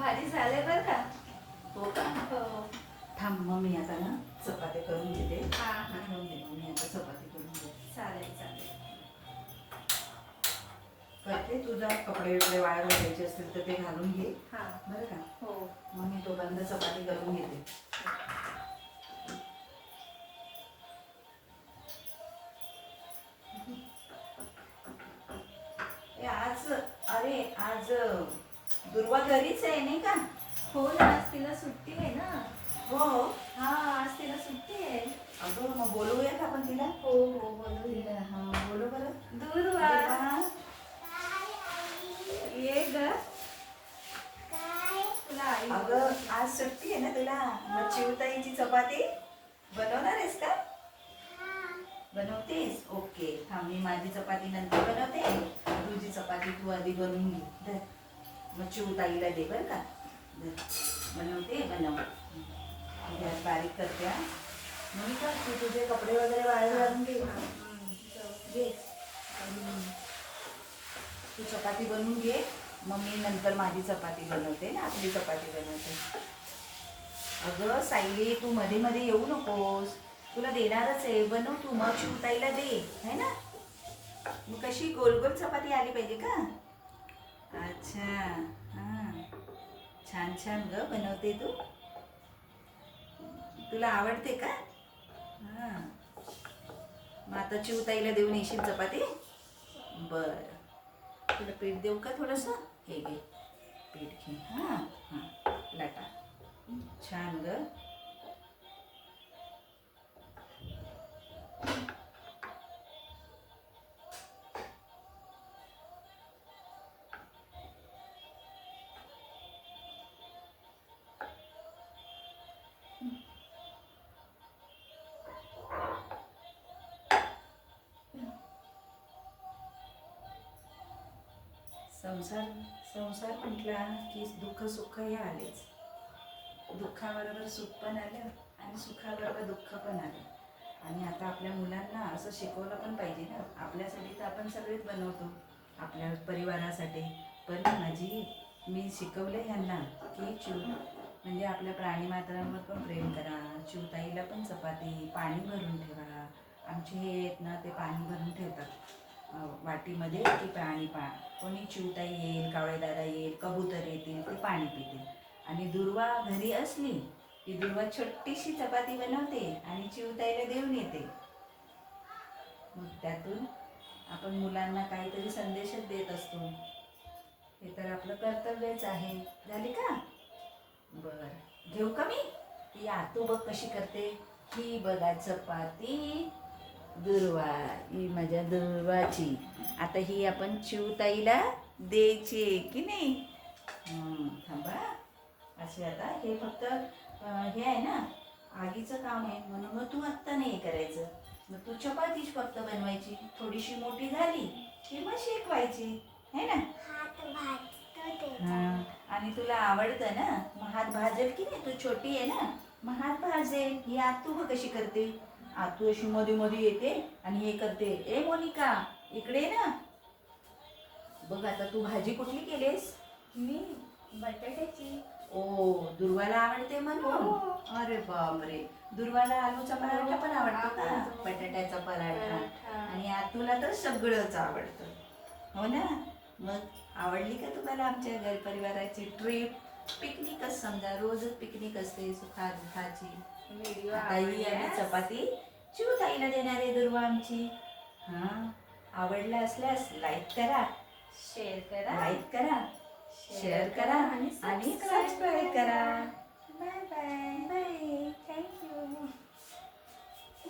भाजी झाले बर का? हो का? हो. थांब मग मी आता ना चपात्या करून घेते. हा हा. ठेवून दे मग मी आता चपाती करून घेते. चालेल चालेल. करते तुझा कपडे बिपडे वाळत घालायचे असतील तर ते घालून घे. हा. बरं का? हो. मग मी तोपर्यंत चपाती करून घेते. ए, आज अरे आज दुर्वा घरीच आहे नाही का? हो ना आज तिला सुट्टी आहे ना. हो हा. आज तिला सुट्टी आहे. अगं मग बोलवूया का आपण तिला? हो हो बोलू हा बोलू बरं. दुर्वा, ये ग. अगं आज सुट्टी आहे ना तुला. मग चिवताईची चपाती बनवणार आहेस का? बनवतेस? ओके. थांब मी माझी चपाती नंतर बनवते. तुझी चपाती तू आधी बनवून घे. मग चिवताईला दे बरं का. बनवते बनव. गॅस बारीक करते हा. मग मी का तू तुझे कपडे वगैरे वाळू घालून घे. तू चपाती बनवून घे. मग मी नंतर माझी चपाती बनवते ना आपली चपाती बनवते. अगं सायली तू मध्ये मध्ये येऊ नकोस. तुला देणारच आहे. बनव तू. मग शिवताईला दे. है ना? मग कशी? गोल गोल चपाती आली पाहिजे का? अच्छा. हां. छान छान ग बनवते तू. तुला आवडते का? हां. मग आता चिवताईला देऊन येशील चपाती? बर. तुला पीठ देऊ का थोडंसं? हे घे. पीठ घे. हां हां. लाटा. छान ग. संसार संसार म्हटला की दुःख सुख हे आलेच. दुःखाबरोबर सुख पण आलं आणि सुखाबरोबर दुःख पण आलं. आणि आता आपल्या मुलांना असं शिकवलं पण पाहिजे ना. आपल्यासाठी तर आपण सगळेच बनवतो. आपल्या परिवारासाठी. पण माझी मी शिकवलं ह्यांना की चिव म्हणजे आपल्या प्राणी मात्रांवर पण प्रेम करा. चिवताईला पण चपाती पाणी भरून ठेवा. आमचे हे आहेत ना ते पाणी भरून ठेवतात. वाटीमध्ये की पाणी पा. कोणी चिवताई येईल कावळेदादा येईल कबूतर येतील ते पाणी पितील. आणि दुर्वा घरी असली की दुर्वा छोटीशी चपाती बनवते आणि चिवताईला देऊन येते. मग त्यातून आपण मुलांना काहीतरी संदेशच देत असतो. हे तर आपलं कर्तव्यच आहे. झाली का? बर. घेऊ का मी? या तू बघ कशी करते. ही बघा चपाती. दुर्वा ही माझ्या दुर्वाची. आता ही आपण चिवताईला द्यायची की नाही? हं, थांबा. असे आता हे फक्त हे आहे ना आगीचं काम आहे. म्हणून मग तू आत्ता नाही करायचं. मग तू चपातीच फक्त बनवायची. थोडीशी मोठी झाली की मग शेकवायची. है ना? हा. आणि तुला आवडतं ना मग हात भाजेल की नाही? तू छोटी आहे ना मग हात भाजेल ही आतू बघ कशी करते? आतू अशी मध्ये मध्ये येते आणि हे करते. ए मोनिका इकडे ना. बघ आता तू भाजी कुठली केलीस? मी बटाट्याची. ओ दुर्वाला आवडते हो. म्हणून अरे बापरे. दुर्वाला आलूचा पराठा पण आवडतो का. बटाट्याचा पराठा. आणि आतूला तर सगळंच आवडतं. हो ना? मग आवडली का तुम्हाला आमच्या घर परिवाराची ट्रिप पिकनिकच समजा. रोजच पिकनिक असते सुखा दुखाची. आता ही आम्ही चपाती. चिव ताईला देणार आहे दुर्वा आमची. हां आवडला असल्यास लाईक करा. शेअर करा. लाईक करा. शेअर करा आणि सबस्क्राईब करा. Bye bye bye thank you